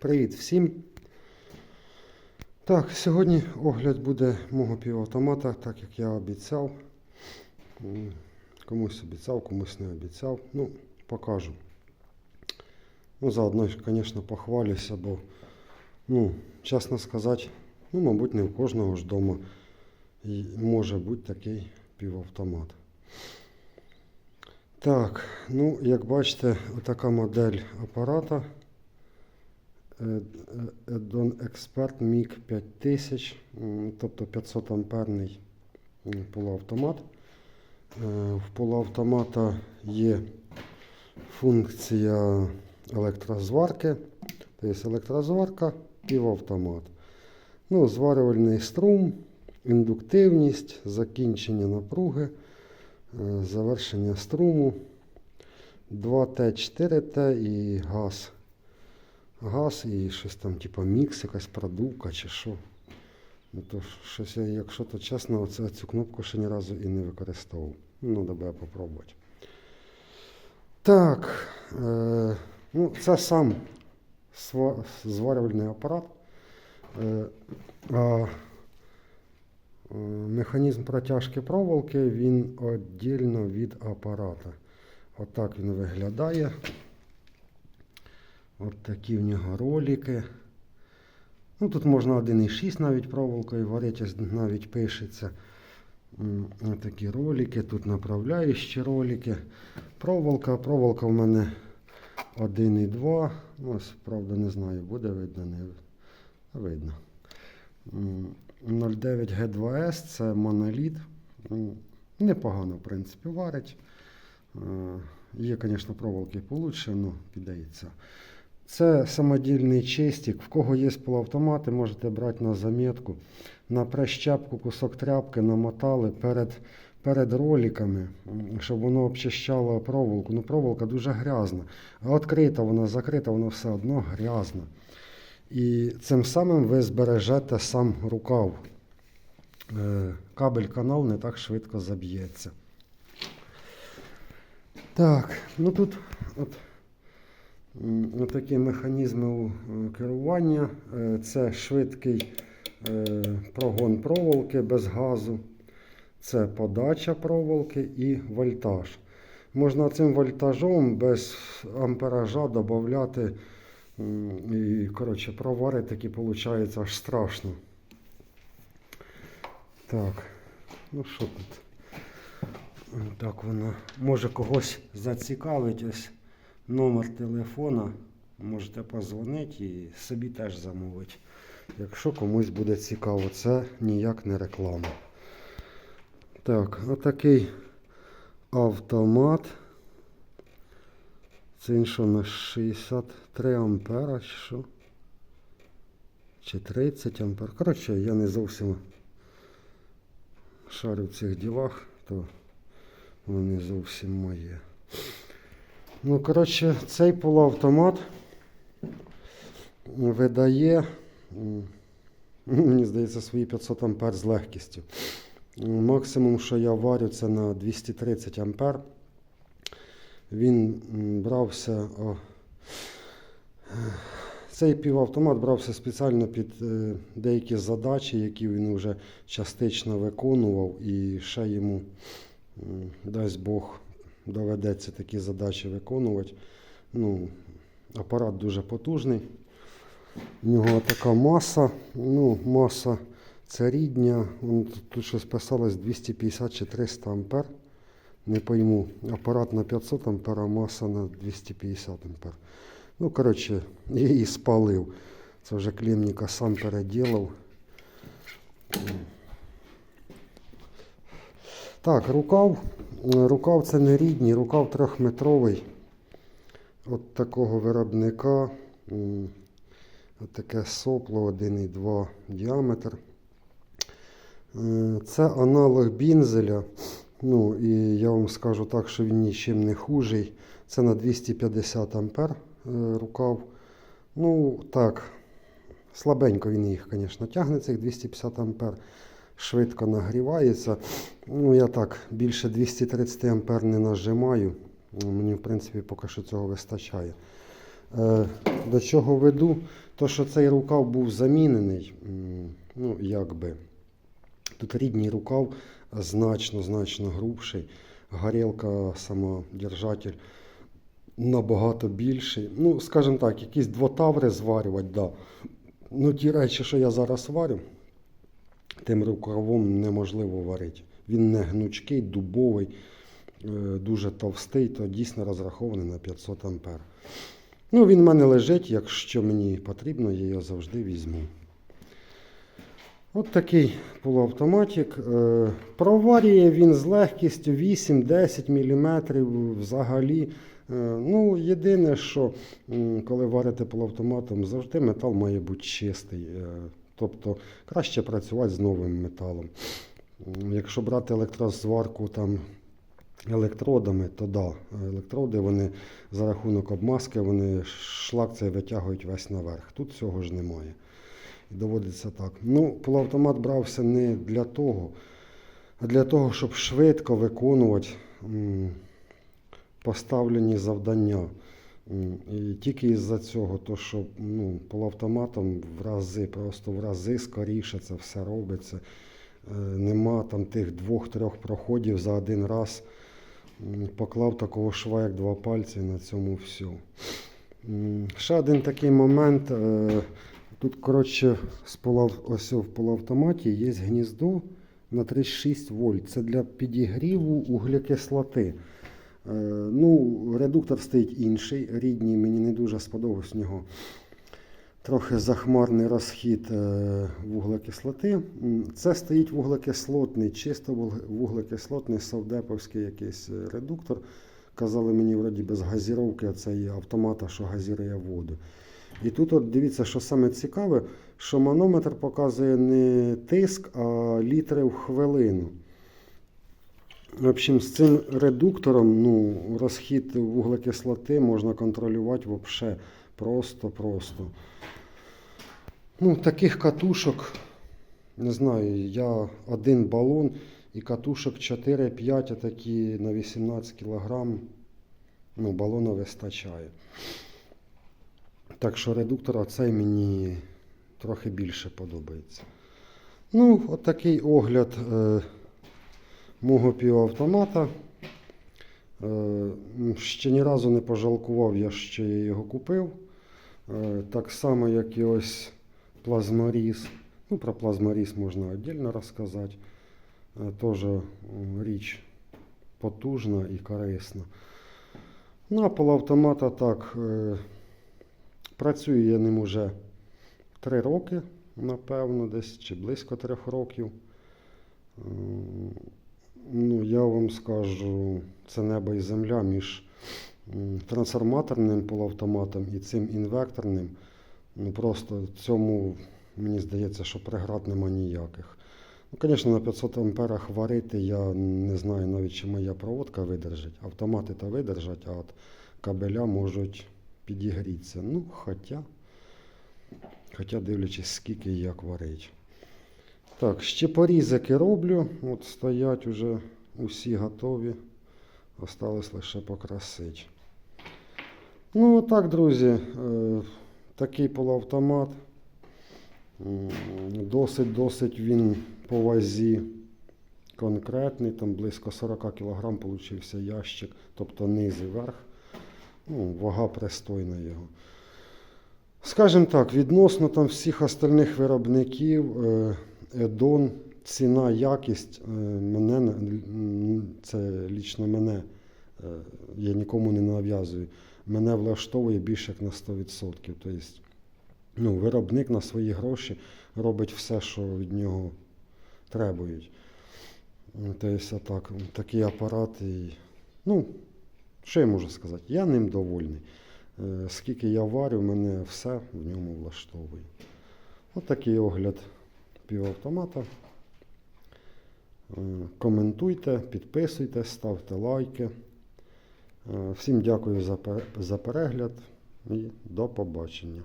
Привіт всім. Так, сьогодні огляд буде мого півавтомата, так як я обіцяв. Комусь обіцяв, комусь не обіцяв. Ну, покажу. Ну, заодно, звісно, похвалюся, бо, ну, чесно сказати, ну, мабуть, не в кожного ж вдома і може бути такий півавтомат. Так, ну, як бачите, отака модель апарата. Е, е, Edon Expert MiG 5000, тобто 500 амперний полуавтомат. Е, В полуавтомата є функція електрозварки, тобто електрозварка, півавтомат. Ну, зварювальний струм, індуктивність, закінчення напруги, е, завершення струму, 2Т, 4Т і газ. Газ і щось там, типу мікс, якась продувка чи що. Ну, то щось якщо то чесно, оце, цю кнопку ще ні разу і не використовував. Ну, треба попробувати. Так, е, ну, це сам зварювальний апарат. Е, а е, механізм протяжки проволоки він віддільно від апарата. Отак він виглядає. От такі в нього ролики. Ну, тут можна 1,6 навіть проволокою варити, навіть пишеться. Ось такі ролики, тут направляючі ролики. Проволока, проволока в мене 1,2. Ну, Ось, правда, не знаю, буде видно, не видно. 0,9 G2S це моноліт. Непогано, в принципі, варить. Е, Є, звісно, проволоки получше, але піддається. Це самодільний чистик. В кого є полуавтомати, можете брати на замітку. На прищепку кусок тряпки намотали перед, перед роликами, щоб воно обчищало проволоку. Ну, проволока дуже грязна. А відкрита вона, закрита, вона все одно грязна. І цим самим ви збережете сам рукав. Е, Кабель канал не так швидко заб'ється. Так, ну тут от М, Отакі механізми е, керування. Е, Це швидкий е, прогон проволоки без газу, це подача проволоки і вольтаж. Можна цим вольтажом без ампеража додати і коротше, проварити такі виходить аж страшно. Так, ну що тут? Так воно може когось зацікавить ось номер телефона. Можете позвонити і собі теж замовити. Якщо комусь буде цікаво, це ніяк не реклама. Так, отакий автомат. Це на 63 ампера що? Чи 30 ампер. Коротше, я не зовсім шарю в цих ділах, то воно не зовсім моє. Ну, коротше, цей полуавтомат видає, мені здається, свої 500 ампер з легкістю. Максимум, що я варю, це на 230 ампер. Він брався. О, цей півавтомат брався спеціально під е, деякі задачі, які він вже частично виконував, і ще йому, м, дасть Бог, доведеться такі задачі виконувати. Ну, апарат дуже потужний. У нього така маса. Ну, маса це рідня. Тут, щось писалось 250 чи 300 ампер. Не пойму. Апарат на 500 ампер, а маса на 250 ампер. Ну, коротше, її спалив. Це вже клемніка сам переділав. Так, рукав. Е, Рукав це не рідній, рукав трьохметровий. От такого виробника. От таке сопло 1,2 діаметр. Е, Це аналог бінзеля. Ну, і я вам скажу так, що він нічим не хужий. Це на 250 ампер е, рукав. Ну, так, слабенько він їх, звісно, тягне цих 250 ампер. Швидко нагрівається. Ну, я так, більше 230 ампер не нажимаю. Мені, в принципі, поки що цього вистачає. Е, До чого веду? То, що цей рукав був замінений, ну, якби. Тут рідній рукав значно, значно грубший. Горілка, самодержатель набагато більший. Ну, скажімо так, якісь двотаври зварювати, да. Ну, ті речі, що я зараз варю, тим рукавом неможливо варити. Він не гнучкий, дубовий, е, дуже товстий, то дійсно розрахований на 500 ампер. Ну, він в мене лежить, якщо мені потрібно, я його завжди візьму. От такий полуавтоматик. Е, Проварює він з легкістю 8-10 мм взагалі. Е, Ну, єдине, що коли варите полуавтоматом, завжди метал має бути чистий. Тобто краще працювати з новим металом. Якщо брати електрозварку там електродами, то да, електроди вони за рахунок обмазки, вони шлак цей витягують весь наверх. Тут цього ж немає. І доводиться так. Ну, полуавтомат брався не для того, а для того, щоб швидко виконувати поставлені завдання. І тільки із-за цього, то що ну, полуавтоматом в рази, просто в рази скоріше це все робиться. Е, Нема там тих двох-трьох проходів за один раз. Поклав такого шва, як два пальці, на цьому все. Ще один такий момент. е, Тут, коротше, ось в полуавтоматі є гніздо на 36 вольт. Це для підігріву углекислоти. Е, ну, редуктор стоїть інший, рідній, мені не дуже сподобався нього. Трохи захмарний розхід е, вуглекислоти. Це стоїть вуглекислотний, чисто вуглекислотний совдеповський якийсь е, редуктор. Казали мені, вроді без газіровки, це є автомата, що газірує воду. І тут, от дивіться, що саме цікаве, що манометр показує не тиск, а літри в хвилину. В общем, з цим редуктором ну, розхід вуглекислоти можна контролювати взагалі просто-просто. Ну, таких катушок, не знаю, я один балон і катушок 4-5 такі на 18 кг. Ну, балона вистачає. Так що редуктор оцей мені трохи більше подобається. Ну, от такий огляд е, мого півавтомата. Е, ще ні разу не пожалкував я, я його купив. Е, так само, як і ось плазморіз. Ну, про плазморіз можна віддільно розказати. Е, Теж річ потужна і корисна. Ну, а полуавтомата так. Працюю я ним уже 3 роки, напевно, десь чи близько 3 років. Ну, я вам скажу, це небо і земля між трансформаторним полуавтоматом і цим інвекторним. Ну, просто цьому, мені здається, що преград нема ніяких. Ну, звісно, на 500 амперах варити я не знаю навіть, чи моя проводка видержить. Автомати то видержать, а от кабеля можуть підігрітися. Ну, хоча, хоча дивлячись, скільки як варить. Так, ще порізики роблю. От стоять уже усі готові. Осталось лише покрасити. Ну, так, друзі, е, такий полуавтомат. Досить-досить він по вазі конкретний, там близько 40 кг получився ящик, тобто низ і верх. Ну, вага пристойна його. Скажімо так, відносно там всіх остальних виробників, е, Едон, ціна, якість, е, мене, це лічно мене, е, я нікому не нав'язую, мене влаштовує більше як на 100%. Тобто, ну, виробник на свої гроші робить все, що від нього требують. Тобто, так, такий апарат. І, ну, що я можу сказати? Я ним довольний. Е, Скільки я варю, мене все в ньому влаштовує. Ось такий огляд півавтомата. Е, Коментуйте, підписуйте, ставте лайки. Е, Всім дякую за перегляд і до побачення.